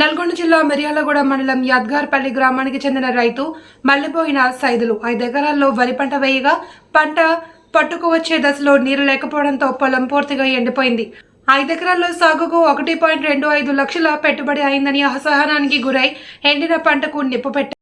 నల్గొండ జిల్లా మిర్యాలగూడ మండలం యాద్గార్పల్లి గ్రామానికి చెందిన రైతు మల్లెపోయిన సైదులు. ఐదు ఎకరాల్లో వరి పంట వేయగా పంట పట్టుకు వచ్చే దశలో నీరు లేకపోవడంతో పొలం పూర్తిగా ఎండిపోయింది. ఐదు ఎకరాల్లో సాగుకు ఒకటి పాయింట్ రెండు ఐదు లక్షల పెట్టుబడి అయిందని అసహనానికి గురై ఎండిన పంటకు నిప్పు పెట్టారు.